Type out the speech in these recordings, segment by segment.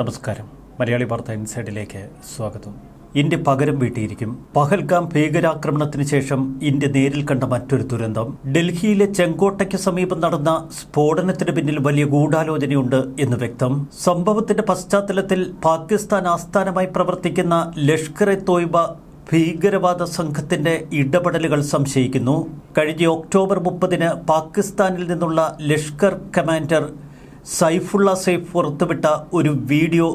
നമസ്കാരം. മലയാളി വാർത്ത ഇൻസൈഡിലേക്ക് സ്വാഗതം. ഇന്ത്യ പകരം വീട്ടിയിരിക്കും. പഹൽഗാം ഭീകരാക്രമണത്തിന് ശേഷം ഇന്ത്യ നേരിൽ കണ്ട മറ്റൊരു ദുരന്തം. ഡൽഹിയിലെ ചെങ്കോട്ടയ്ക്ക് സമീപം നടന്ന സ്ഫോടനത്തിന് പിന്നിൽ വലിയ ഗൂഢാലോചനയുണ്ട് എന്ന് വ്യക്തം. സംഭവത്തിന്റെ പശ്ചാത്തലത്തിൽ പാകിസ്ഥാൻ ആസ്ഥാനമായി പ്രവർത്തിക്കുന്ന ലഷ്കർ എ തോയ്ബ ഭീകരവാദ സംഘത്തിന്റെ ഇടപെടലുകൾ സംശയിക്കുന്നു. കഴിഞ്ഞ ഒക്ടോബർ മുപ്പതിന് പാകിസ്ഥാനിൽ നിന്നുള്ള ലഷ്കർ കമാൻഡർ സൈഫുള്ള സൈഫ് പുറത്തുവിട്ട ഒരു വീഡിയോ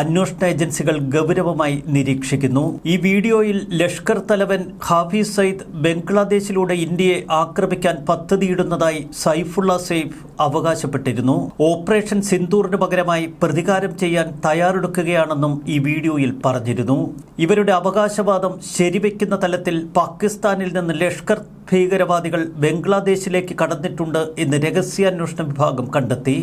അന്വേഷണ ഏജൻസികൾ ഗൗരവമായി നിരീക്ഷിക്കുന്നു. ഈ വീഡിയോയിൽ ലഷ്കർ തലവൻ ഹാഫിസ് സയ്യിദ് ബംഗ്ലാദേശിലൂടെ ഇന്ത്യയെ ആക്രമിക്കാൻ പദ്ധതിയിടുന്നതായി സൈഫുള്ള സെയ്ഫ് അവകാശപ്പെട്ടിരുന്നു. ഓപ്പറേഷൻ സിന്ദൂറിന് പകരമായി പ്രതികാരം ചെയ്യാൻ തയ്യാറെടുക്കുകയാണെന്നും ഈ വീഡിയോയിൽ പറഞ്ഞിരുന്നു. ഇവരുടെ അവകാശവാദം ശരിവെക്കുന്ന തലത്തിൽ പാകിസ്ഥാനിൽ നിന്ന് ലഷ്കർ ഭീകരവാദികൾ ബംഗ്ലാദേശിലേക്ക് കടന്നിട്ടുണ്ട് എന്ന് രഹസ്യാന്വേഷണ വിഭാഗം കണ്ടെത്തി.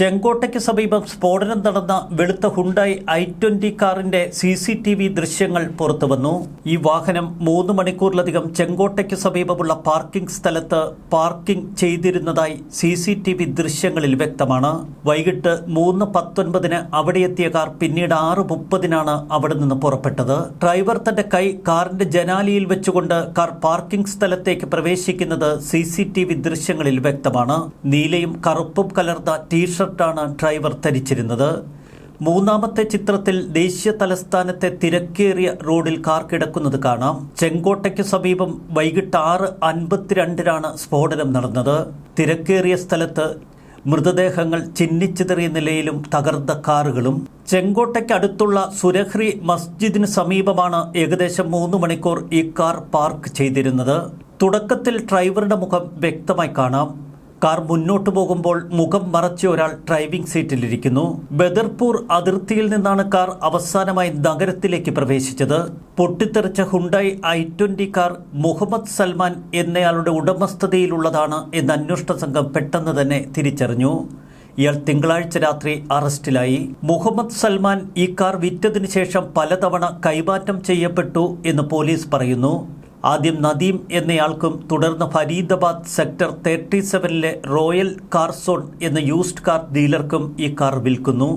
ചെങ്കോട്ടയ്ക്ക് സമീപം സ്ഫോടനം നടന്ന വെളുത്ത ഹുണ്ടായി ഐ ട്വന്റി കാറിന്റെ സി സി ടി വി ദൃശ്യങ്ങൾ പുറത്തുവന്നു. ഈ വാഹനം മൂന്ന് മണിക്കൂറിലധികം ചെങ്കോട്ടയ്ക്ക് സമീപമുള്ള പാർക്കിംഗ് സ്ഥലത്ത് പാർക്കിംഗ് ചെയ്തിരുന്നതായി സി സി ടി വി ദൃശ്യങ്ങളിൽ വ്യക്തമാണ്. വൈകിട്ട് മൂന്ന് പത്തൊൻപതിന് അവിടെ എത്തിയ കാർ പിന്നീട് ആറ് മുപ്പതിനാണ് അവിടെ നിന്ന് പുറപ്പെട്ടത്. ഡ്രൈവർ തന്റെ കൈ കാറിന്റെ ജനാലിയിൽ വെച്ചുകൊണ്ട് കാർ പാർക്കിംഗ് സ്ഥലത്തേക്ക് പ്രവേശിക്കുന്നത് സി സി ടി വി ദൃശ്യങ്ങളിൽ വ്യക്തമാണ്. നീലയും കറുപ്പും കലർന്ന ടീഷർട്ടാണ് ഡ്രൈവർ ധരിച്ചിരുന്നത്. മൂന്നാമത്തെ ചിത്രത്തിൽ ദേശീയ തലസ്ഥാനത്തെ തിരക്കേറിയ റോഡിൽ കാർ കിടക്കുന്നത് കാണാം. ചെങ്കോട്ടയ്ക്ക് സമീപം വൈകിട്ട് ആറ് അൻപത്തിരണ്ടിനാണ് സ്ഫോടനം നടന്നത്. തിരക്കേറിയ സ്ഥലത്ത് മൃതദേഹങ്ങൾ ചിന്നിച്ചിതറിയ നിലയിലും തകർന്ന കാറുകളും. ചെങ്കോട്ടയ്ക്ക് അടുത്തുള്ള സുരഹ്രി മസ്ജിദിന് സമീപമാണ് ഏകദേശം മൂന്ന് മണിക്കൂർ ഈ കാർ പാർക്ക് ചെയ്തിരുന്നത്. തുടക്കത്തിൽ ഡ്രൈവറുടെ മുഖം വ്യക്തമായി കാണാം. കാർ മുന്നോട്ട് പോകുമ്പോൾ മുഖം മറച്ച ഒരാൾ ഡ്രൈവിംഗ് സീറ്റിലിരിക്കുന്നു. ബദർപൂർ അതിർത്തിയിൽ നിന്നാണ് കാർ അവസാനമായി നഗരത്തിലേക്ക് പ്രവേശിച്ചത്. പൊട്ടിത്തെറിച്ച Hyundai I twenty car Muhammad Salman എന്നയാളുടെ ഉടമസ്ഥതയിലുള്ളതാണ് എന്ന് അന്വേഷണ സംഘം പെട്ടെന്ന് തന്നെ തിരിച്ചറിഞ്ഞു. ഇയാൾ തിങ്കളാഴ്ച രാത്രി അറസ്റ്റിലായി. മുഹമ്മദ് സൽമാൻ ഈ കാർ വിറ്റതിനു ശേഷം പലതവണ കൈമാറ്റം ചെയ്യപ്പെട്ടു എന്ന് പോലീസ് പറയുന്നു. ആദ്യം നദീം എന്നയാൾക്കും തുടർന്ന് ഫരീദാബാദ് സെക്ടർ തേർട്ടി സെവനിലെ റോയൽ കാർ സോൺ എന്ന യൂസ്ഡ് കാർ ഡീലർക്കും ഈ കാർ വിൽക്കുന്നു.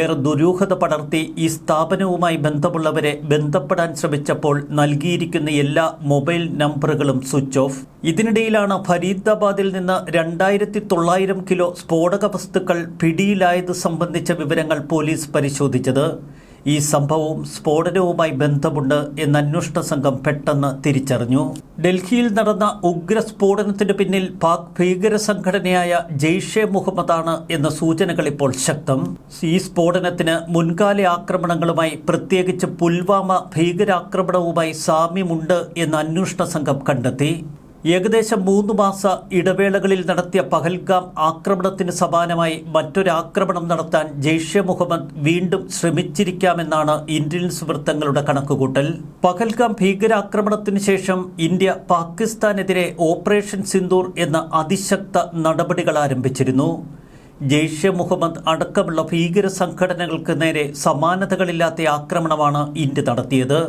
ഏറെ ദുരൂഹത പടർത്തി ഈ സ്ഥാപനവുമായി ബന്ധമുള്ളവരെ ബന്ധപ്പെടാൻ ശ്രമിച്ചപ്പോൾ നൽകിയിരിക്കുന്ന എല്ലാ മൊബൈൽ നമ്പറുകളും സ്വിച്ച് ഓഫ്. ഇതിനിടയിലാണ് ഫരീദാബാദിൽ നിന്ന് രണ്ടായിരത്തി തൊള്ളായിരം കിലോ സ്ഫോടക വസ്തുക്കൾ പിടിയിലായത് സംബന്ധിച്ച വിവരങ്ങൾ പോലീസ് പരിശോധിച്ചത്. ഈ സംഭവവും സ്ഫോടനവുമായി ബന്ധമുണ്ട് എന്ന് അന്വേഷണ സംഘം പെട്ടെന്ന് തിരിച്ചറിഞ്ഞു. ഡൽഹിയിൽ നടന്ന ഉഗ്ര സ്ഫോടനത്തിന് പിന്നിൽ പാക് ഭീകര സംഘടനയായ ജെയ്ഷെ മുഹമ്മദാണ് എന്ന സൂചനകൾ ഇപ്പോൾ ശക്തം. ഈ സ്ഫോടനത്തിന് മുൻകാല ആക്രമണങ്ങളുമായി പ്രത്യേകിച്ച് പുൽവാമ ഭീകരാക്രമണവുമായി സാമ്യമുണ്ട് എന്ന് അന്വേഷണ സംഘം കണ്ടെത്തി. ഏകദേശം മൂന്ന് മാസ ഇടവേളകളിൽ നടത്തിയ പഹൽഗാം ആക്രമണത്തിന് സമാനമായി മറ്റൊരാക്രമണം നടത്താൻ ജെയ്ഷെ മുഹമ്മദ് വീണ്ടും ശ്രമിച്ചിരിക്കാമെന്നാണ് ഇന്റലിജൻസ് വൃത്തങ്ങളുടെ കണക്കുകൂട്ടൽ. പഹൽഗാം ഭീകരാക്രമണത്തിന് ശേഷം ഇന്ത്യ പാകിസ്ഥാനെതിരെ ഓപ്പറേഷൻ സിന്ദൂർ എന്ന അതിശക്ത നടപടികൾ ആരംഭിച്ചിരുന്നു. ജെയ്ഷെ മുഹമ്മദ് അടക്കമുള്ള ഭീകര സംഘടനകൾക്ക് നേരെ സമാനതകളില്ലാത്ത ആക്രമണമാണ് ഇന്ത്യ നടത്തിയത്.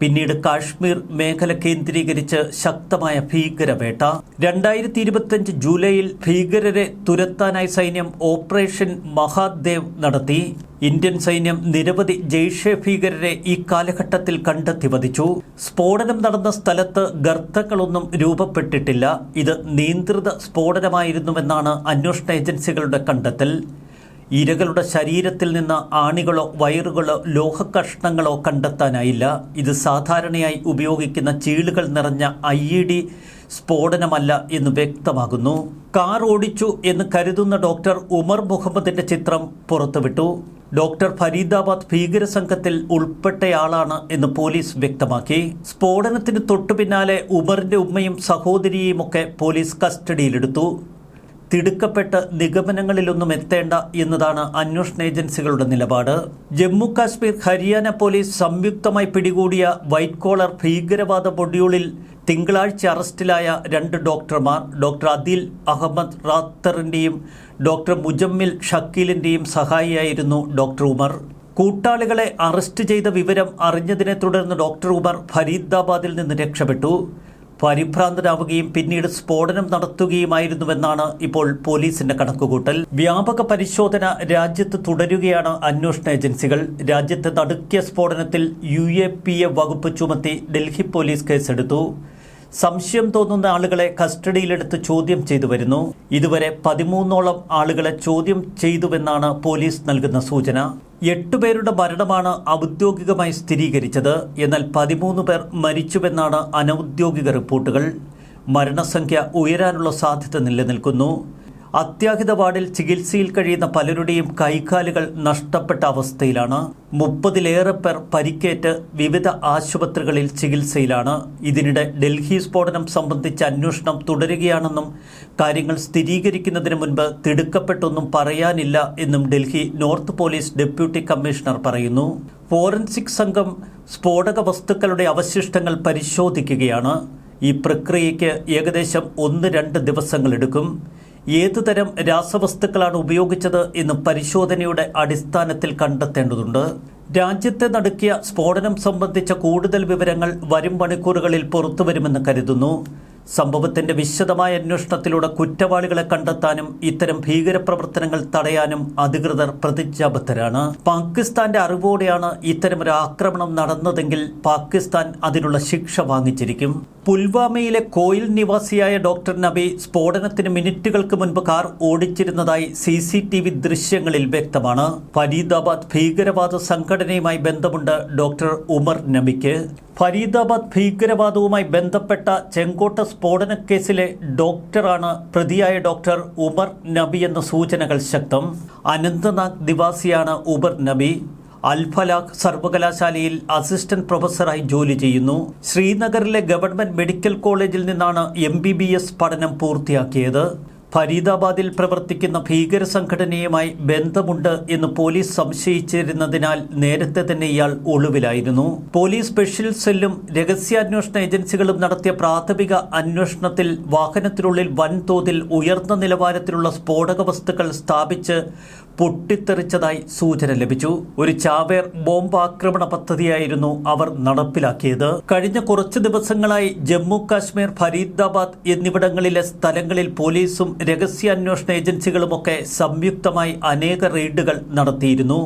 പിന്നീട് കാശ്മീർ മേഖല കേന്ദ്രീകരിച്ച് ശക്തമായ ഭീകരവേട്ട. രണ്ടായിരത്തി ഇരുപത്തിയഞ്ച് ജൂലൈയിൽ ഭീകരരെ തുരത്താനായി സൈന്യം ഓപ്പറേഷൻ മഹാദേവ് നടത്തി. ഇന്ത്യൻ സൈന്യം നിരവധി ജെയ്ഷെ ഭീകരരെ ഈ കാലഘട്ടത്തിൽ കണ്ടെത്തി വധിച്ചു. സ്ഫോടനം നടന്ന സ്ഥലത്ത് ഗർത്തങ്ങളൊന്നും രൂപപ്പെട്ടിട്ടില്ല. ഇത് നിയന്ത്രിത സ്ഫോടനമായിരുന്നുവെന്നാണ് അന്വേഷണ ഏജൻസികളുടെ കണ്ടെത്തൽ. ഇരകളുടെ ശരീരത്തിൽ നിന്ന് ആണികളോ വയറുകളോ ലോഹക്കഷ്ണങ്ങളോ കണ്ടെത്താനായില്ല. ഇത് സാധാരണയായി ഉപയോഗിക്കുന്ന ചീളുകൾ നിറഞ്ഞ ഐ ഇ ഡി സ്ഫോടനമല്ല എന്ന് വ്യക്തമാകുന്നു. കാർ ഓടിച്ചു എന്ന് കരുതുന്ന ഡോക്ടർ ഉമർ മുഹമ്മദിന്റെ ചിത്രം പുറത്തുവിട്ടു. ഡോക്ടർ ഫരീദാബാദ് ഭീകര സംഘത്തിൽ ഉൾപ്പെട്ടയാളാണ് എന്ന് പോലീസ് വ്യക്തമാക്കി. സ്ഫോടനത്തിന് തൊട്ടു പിന്നാലെ ഉമറിന്റെ ഉമ്മയും സഹോദരിയുമൊക്കെ പോലീസ് കസ്റ്റഡിയിലെടുത്തു. തിടുക്കപ്പെട്ട് നിഗമനങ്ങളിലൊന്നും എത്തേണ്ട എന്നതാണ് അന്വേഷണ ഏജൻസികളുടെ നിലപാട്. ജമ്മു കാശ്മീർ ഹരിയാന പോലീസ് സംയുക്തമായി പിടികൂടിയ വൈറ്റ് കോളർ ഭീകരവാദ മൊഡ്യൂളിൽ തിങ്കളാഴ്ച അറസ്റ്റിലായ രണ്ട് ഡോക്ടർമാർ ഡോക്ടർ അദിൽ അഹമ്മദ് റാത്തറിന്റെയും ഡോക്ടർ മുജമ്മിൽ ഷക്കീലിന്റെയും സഹായിയായിരുന്നു ഡോക്ടർ ഉമർ. കൂട്ടാളികളെ അറസ്റ്റ് ചെയ്ത വിവരം അറിഞ്ഞതിനെ തുടർന്ന് ഡോക്ടർ ഉമർ ഫരീദാബാദിൽ നിന്ന് രക്ഷപ്പെട്ടു. പരിഭ്രാന്തരാവുകയും പിന്നീട് സ്ഫോടനം നടത്തുകയുമായിരുന്നുവെന്നാണ് ഇപ്പോൾ പോലീസിന്റെ കണക്കുകൂട്ടൽ. വ്യാപക പരിശോധന രാജ്യത്ത് തുടരുകയാണ് അന്വേഷണ ഏജൻസികൾ. രാജ്യത്തെ നടുക്കിയ സ്ഫോടനത്തിൽ യു വകുപ്പ് ചുമത്തി ഡൽഹി പോലീസ് കേസെടുത്തു. സംശയം തോന്നുന്ന ആളുകളെ കസ്റ്റഡിയിലെടുത്ത് ചോദ്യം ചെയ്തു വരുന്നു. ഇതുവരെ പതിമൂന്നോളം ആളുകളെ ചോദ്യം ചെയ്തുവെന്നാണ് പോലീസ് നൽകുന്ന സൂചന. എട്ടുപേരുടെ മരണമാണ് ഔദ്യോഗികമായി സ്ഥിരീകരിച്ചത്. എന്നാൽ പതിമൂന്ന് പേർ മരിച്ചുവെന്നാണ് അനൌദ്യോഗിക റിപ്പോർട്ടുകൾ. മരണസംഖ്യ ഉയരാനുള്ള സാധ്യത നിലനിൽക്കുന്നു. അത്യാഹിത വാർഡിൽ ചികിത്സയിൽ കഴിയുന്ന പലരുടെയും കൈകാലുകൾ നഷ്ടപ്പെട്ട അവസ്ഥയിലാണ്. മുപ്പതിലേറെ പേർ പരിക്കേറ്റ് വിവിധ ആശുപത്രികളിൽ ചികിത്സയിലാണ്. ഇതിനിടെ ഡൽഹി സ്ഫോടനം സംബന്ധിച്ച അന്വേഷണം തുടരുകയാണെന്നും കാര്യങ്ങൾ സ്ഥിരീകരിക്കുന്നതിന് മുൻപ് തിടുക്കപ്പെട്ടൊന്നും പറയാനില്ല എന്നും Delhi north police deputy commissioner പറയുന്നു. ഫോറൻസിക് സംഘം സ്ഫോടക വസ്തുക്കളുടെ അവശിഷ്ടങ്ങൾ പരിശോധിക്കുകയാണ്. ഈ പ്രക്രിയയ്ക്ക് ഏകദേശം ഒന്ന് രണ്ട് ദിവസങ്ങളെടുക്കും. ഏതു തരം രാസവസ്തുക്കളാണ് ഉപയോഗിച്ചത് എന്ന് പരിശോധനയുടെ അടിസ്ഥാനത്തിൽ കണ്ടെത്തേണ്ടതുണ്ട്. രാജ്യത്തെ നടുക്കിയ സ്ഫോടനം സംബന്ധിച്ച കൂടുതൽ വിവരങ്ങൾ വരും മണിക്കൂറുകളിൽ പുറത്തുവരുമെന്ന് കരുതുന്നു. സംഭവത്തിന്റെ വിശദമായ അന്വേഷണത്തിലൂടെ കുറ്റവാളികളെ കണ്ടെത്താനും ഇത്തരം ഭീകരപ്രവർത്തനങ്ങൾ തടയാനും അധികൃതർ പ്രതിജ്ഞാബദ്ധരാണ്. പാകിസ്ഥാന്റെ അറിവോടെയാണ് ഒരു ആക്രമണം നടന്നതെങ്കിൽ പാകിസ്ഥാൻ അതിനുള്ള ശിക്ഷ വാങ്ങിച്ചിരിക്കും. പുൽവാമയിലെ കോയിൽ നിവാസിയായ ഡോക്ടർ നബി സ്ഫോടനത്തിന് മിനിറ്റുകൾക്ക് മുൻപ് കാർ ഓടിച്ചിരുന്നതായി സി സി ടി വി ദൃശ്യങ്ങളിൽ വ്യക്തമാണ്. ഫരീദാബാദ് ഭീകരവാദ സംഘടനയുമായി ബന്ധമുണ്ട് ഡോക്ടർ ഉമർ നബിക്ക്. ഫരീദാബാദ് ഭീകരവാദവുമായി ബന്ധപ്പെട്ട ചെങ്കോട്ട സ്ഫോടന കേസിലെ ഡോക്ടറാണ് പ്രതിയായ ഡോക്ടർ ഉമർ നബി എന്ന സൂചനകൾ ശക്തം. അനന്തനാഗ് നിവാസിയാണ് ഉമർ നബി. അൽഫലാഖ് സർവകലാശാലയിൽ അസിസ്റ്റന്റ് പ്രൊഫസറായി ജോലി ചെയ്യുന്നു. ശ്രീനഗറിലെ ഗവൺമെന്റ് മെഡിക്കൽ കോളേജിൽ നിന്നാണ് എം പഠനം പൂർത്തിയാക്കിയത്. ഫരീദാബാദിൽ പ്രവർത്തിക്കുന്ന ഭീകര സംഘടനയുമായി ബന്ധമുണ്ട് എന്ന് പോലീസ് സംശയിച്ചിരുന്നതിനാൽ നേരത്തെ തന്നെ ഇയാൾ ഒളിവിലായിരുന്നു. പോലീസ് സ്പെഷ്യൽ സെല്ലും രഹസ്യാന്വേഷണ ഏജൻസികളും നടത്തിയ പ്രാഥമിക അന്വേഷണത്തിൽ വാഹനത്തിനുള്ളിൽ വൻതോതിൽ ഉയർന്ന നിലവാരത്തിലുള്ള സ്ഫോടക വസ്തുക്കൾ സ്ഥാപിച്ച് പൊട്ടിത്തെറിച്ചതായി സൂചന ലഭിച്ചു. ഒരു ചാവേർ ബോംബാക്രമണ പദ്ധതിയായിരുന്നു അവർ നടപ്പിലാക്കിയത്. കഴിഞ്ഞ കുറച്ച് ദിവസങ്ങളായി ജമ്മു കാശ്മീർ ഫരീദാബാദ് എന്നിവിടങ്ങളിലെ സ്ഥലങ്ങളിൽ പോലീസും രഹസ്യാന്വേഷണ ഏജൻസികളുമൊക്കെ സംയുക്തമായി അനേക റെയ്ഡുകൾ നടത്തിയിരുന്നു.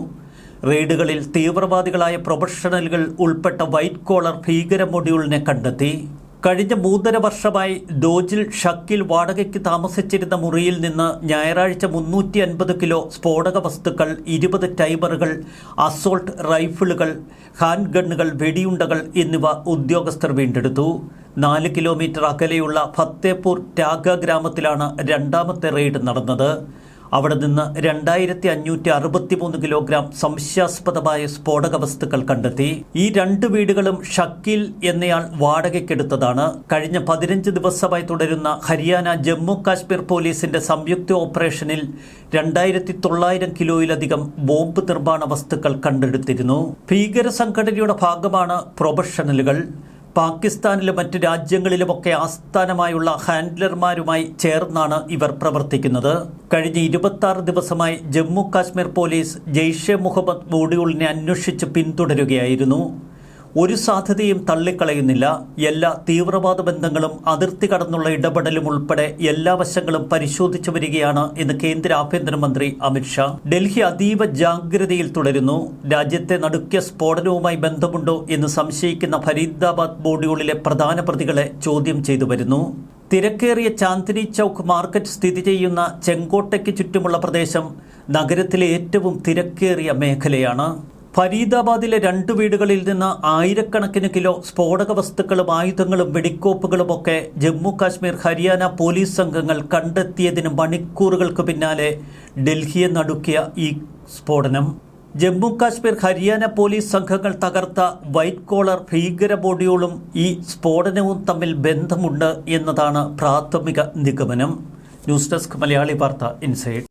റെയ്ഡുകളിൽ തീവ്രവാദികളായ പ്രൊഫഷണലുകൾ ഉൾപ്പെട്ട വൈറ്റ് കോളർ ഭീകര മൊഡ്യൂളിനെ കണ്ടെത്തി. കഴിഞ്ഞ മൂന്നര വർഷമായി ഡോജിൽ ഷക്കിൽ വാടകയ്ക്ക് താമസിച്ചിരുന്ന മുറിയിൽ നിന്ന് ഞായറാഴ്ച മുന്നൂറ്റി അൻപത് കിലോ സ്ഫോടക വസ്തുക്കൾ ഇരുപത് ടൈമറുകൾ അസോൾട്ട് റൈഫിളുകൾ ഹാൻഡ് ഗണ്ണുകൾ വെടിയുണ്ടകൾ എന്നിവ ഉദ്യോഗസ്ഥർ വീണ്ടെടുത്തു. നാല് കിലോമീറ്റർ അകലെയുള്ള ഫത്തേപൂർ ടാഗ ഗ്രാമത്തിലാണ് രണ്ടാമത്തെ റെയ്ഡ് നടന്നത്. അവിടെ നിന്ന് രണ്ടായിരത്തി അഞ്ഞൂറ്റി അറുപത്തി മൂന്ന് കിലോഗ്രാം സംശയാസ്പദമായ സ്ഫോടക വസ്തുക്കൾ കണ്ടെത്തി. ഈ രണ്ട് വീടുകളും ഷക്കീൽ എന്നയാൾ വാടകയ്ക്കെടുത്തതാണ്. കഴിഞ്ഞ പതിനഞ്ച് ദിവസമായി തുടരുന്ന ഹരിയാന ജമ്മു കാശ്മീർ പോലീസിന്റെ സംയുക്ത ഓപ്പറേഷനിൽ രണ്ടായിരത്തി തൊള്ളായിരം കിലോയിലധികം ബോംബ് നിർമ്മാണ വസ്തുക്കൾ കണ്ടെടുത്തിരുന്നു. ഭീകര സംഘടനയുടെ ഭാഗമാണ് പ്രൊഫഷണലുകൾ പാകിസ്ഥാനിലും മറ്റ് രാജ്യങ്ങളിലുമൊക്കെ ആസ്ഥാനമായുള്ള ഹാൻഡ്ലർമാരുമായി ചേർന്നാണ് ഇവർ പ്രവർത്തിക്കുന്നത്. കഴിഞ്ഞ ഇരുപത്തി ദിവസമായി ജമ്മു കാശ്മീർ പോലീസ് ജെയ്ഷെ മുഹമ്മദ് മോഡ്യൂളിനെ അന്വേഷിച്ച് പിന്തുടരുകയായിരുന്നു. ഒരു സാധ്യതയും തള്ളിക്കളയുന്നില്ല. എല്ലാ തീവ്രവാദ ബന്ധങ്ങളും അതിർത്തി കടന്നുള്ള ഇടപെടലും ഉൾപ്പെടെ എല്ലാ വശങ്ങളും പരിശോധിച്ചു വരികയാണ് എന്ന് കേന്ദ്ര ആഭ്യന്തരമന്ത്രി അമിത്ഷാ ഡൽഹി അതീവ ജാഗ്രതയിൽ തുടരുന്നു. രാജ്യത്തെ നടുക്കിയ സ്ഫോടനവുമായി ബന്ധമുണ്ടോ എന്ന് സംശയിക്കുന്ന ഫരീദാബാദ് ബോഡിയുള്ളിലെ പ്രധാന പ്രതികളെ ചോദ്യം ചെയ്തു വരുന്നു. തിരക്കേറിയ ചാന്ദിനി ചൌക്ക് മാർക്കറ്റ് സ്ഥിതി ചെയ്യുന്ന ചെങ്കോട്ടയ്ക്ക് ചുറ്റുമുള്ള പ്രദേശം നഗരത്തിലെ ഏറ്റവും തിരക്കേറിയ മേഖലയാണ്. ഫരീദാബാദിലെ രണ്ട് വീടുകളിൽ നിന്ന് ആയിരക്കണക്കിന് കിലോ സ്ഫോടക വസ്തുക്കളും ആയുധങ്ങളും വെടിക്കോപ്പുകളുമൊക്കെ ജമ്മു കാശ്മീർ ഹരിയാന പോലീസ് സംഘങ്ങൾ കണ്ടെത്തിയതിന് മണിക്കൂറുകൾക്ക് പിന്നാലെ ഡൽഹിയെ നടുക്കിയ ഈ സ്ഫോടനം. ജമ്മു കാശ്മീർ ഹരിയാന പോലീസ് സംഘങ്ങൾ തകർത്ത വൈറ്റ് കോളർ ഭീകര ബോഡിയോളും ഈ സ്ഫോടനവും തമ്മിൽ ബന്ധമുണ്ട് എന്നതാണ് പ്രാഥമിക നിഗമനം. ന്യൂസ് ഡെസ്ക് മലയാളി വാർത്ത ഇൻസൈഡ്.